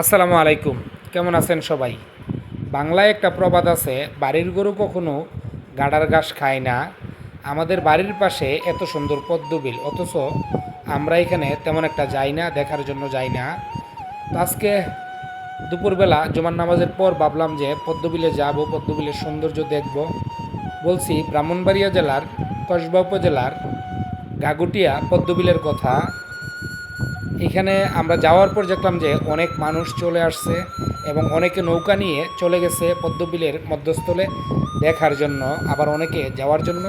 আসসালামু আলাইকুম। কেমন আছেন সবাই? বাংলায় একটা প্রবাদ আছে, বাড়ির গরু কখনো গাডার ঘাস খায় না। আমাদের বাড়ির পাশে এত সুন্দর পদ্মবিল, অথচ আমরা এখানে তেমন একটা যাই না, দেখার জন্য যাই না। তো আজকে দুপুরবেলা জুমার নামাজের পর ভাবলাম যে পদ্মবিলে যাব, পদ্মবিলের সৌন্দর্য দেখব। বলছি, ব্রাহ্মণবাড়িয়া জেলার, কসবা উপজেলার গাগুটিয়া পদ্মবিলের কথা। এখানে আমরা যাওয়ার পর দেখলাম যে অনেক মানুষ চলে আসছে এবং অনেকে নৌকা নিয়ে চলে গেছে পদ্মবিলের মধ্যস্থলে দেখার জন্য, আবার অনেকে যাওয়ার জন্য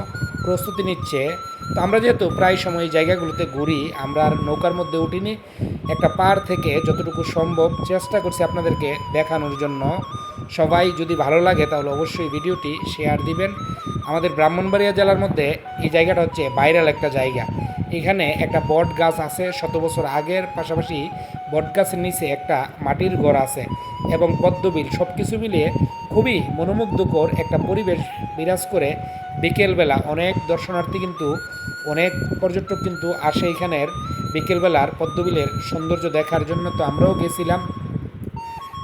প্রস্তুতি নিচ্ছে। তো আমরা যেহেতু প্রায় সময় এই জায়গাগুলোতে ঘুরি, আমরা আর নৌকার মধ্যে উঠিনি। একটা পার থেকে যতটুকু সম্ভব চেষ্টা করছি আপনাদেরকে দেখানোর জন্য। সবাই যদি ভালো লাগে তাহলে অবশ্যই ভিডিওটি শেয়ার দিবেন। আমাদের ব্রাহ্মণবাড়িয়া জেলার মধ্যে এই জায়গাটা হচ্ছে ভাইরাল একটা জায়গা। এখানে একটা বট গাছ আছে, শত বছর আগের, পাশাপাশি বট গাছের নিচে একটা মাটির ঘর আছে এবং পদ্মবিল। সব কিছু মিলিয়ে খুবই মনোমুগ্ধকর একটা পরিবেশ বিরাজ করে। বিকেলবেলা অনেক দর্শনার্থী কিন্তু, অনেক পর্যটক কিন্তু আসে এখানের বিকেলবেলার পদ্মবিলের সৌন্দর্য দেখার জন্য। তো আমরাও গেছিলাম।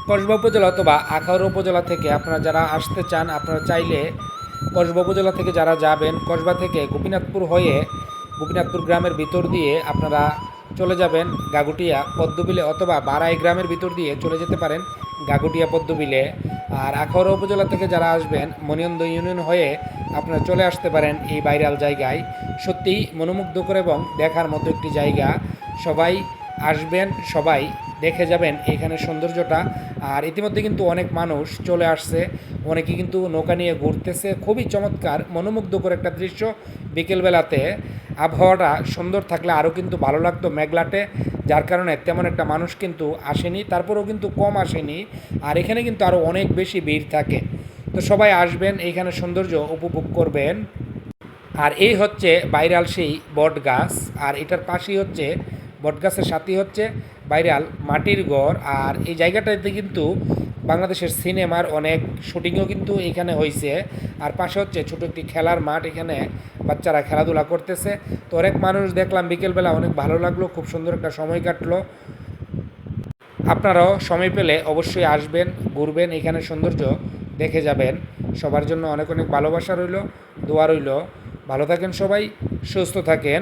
কসবা উপজেলা অথবা আখাউড়া উপজেলা থেকে আপনারা যারা আসতে চান, আপনারা চাইলে কসবা উপজেলা থেকে যারা যাবেন, কসবা থেকে গোপীনাথপুর হয়ে গোপীনাথপুর গ্রামের ভিতর দিয়ে আপনারা চলে যাবেন গাগুটিয়া পদ্মবিলে অথবা বারাই গ্রামের ভিতর দিয়ে চলে যেতে পারেন গাগুটিয়া পদ্মবিলে। আর আখাউড়া উপজেলা থেকে যারা আসবেন মনিয়ন্দ ইউনিয়ন হয়ে আপনারা চলে আসতে পারেন এই বাইরাল জায়গায়। সত্যিই মনোমুগ্ধকর এবং দেখার মতো একটি জায়গা। সবাই আসবেন, সবাই দেখে যাবেন এখানে সৌন্দর্যটা। আর ইতিমধ্যে কিন্তু অনেক মানুষ চলে আসছে। অনেকে কিন্তু নৌকা নিয়ে ঘুরতেছে। খুবই চমৎকার, মনোমুগ্ধকর একটা দৃশ্য বিকেলবেলাতে। আবহাওয়াটা সুন্দর থাকলে আরও কিন্তু ভালো লাগতো মেঘলাটে, যার কারণে তেমন একটা মানুষ কিন্তু আসেনি, তারপরেও কিন্তু কম আসেনি। আর এখানে কিন্তু আরও অনেক বেশি ভিড় থাকে। তো সবাই আসবেন, এইখানে সৌন্দর্য উপভোগ করবেন। আর এই হচ্ছে ভাইরাল সেই বট গাছ। আর এটার পাশেই হচ্ছে বট গাছের সাথেই হচ্ছে ভাইরাল মাটির ঘর আর এই জায়গাটাতে কিন্তু বাংলাদেশের সিনেমার অনেক শুটিংও কিন্তু এখানে হয়েছে আর পাশে হচ্ছে ছোট একটি খেলার মাঠ এখানে বাচ্চারা খেলাধুলা করতেছে। তো অনেক মানুষ দেখলাম বিকেলবেলা অনেক ভালো লাগল, খুব সুন্দর একটা সময় কাটলো। আপনারাও সময় পেলে অবশ্যই আসবেন, ঘুরবেন, এখানে সৌন্দর্য দেখে যাবেন। সবার জন্য অনেক অনেক ভালোবাসা রইল, দোয়া রইল। ভালো থাকেন সবাই, সুস্থ থাকেন।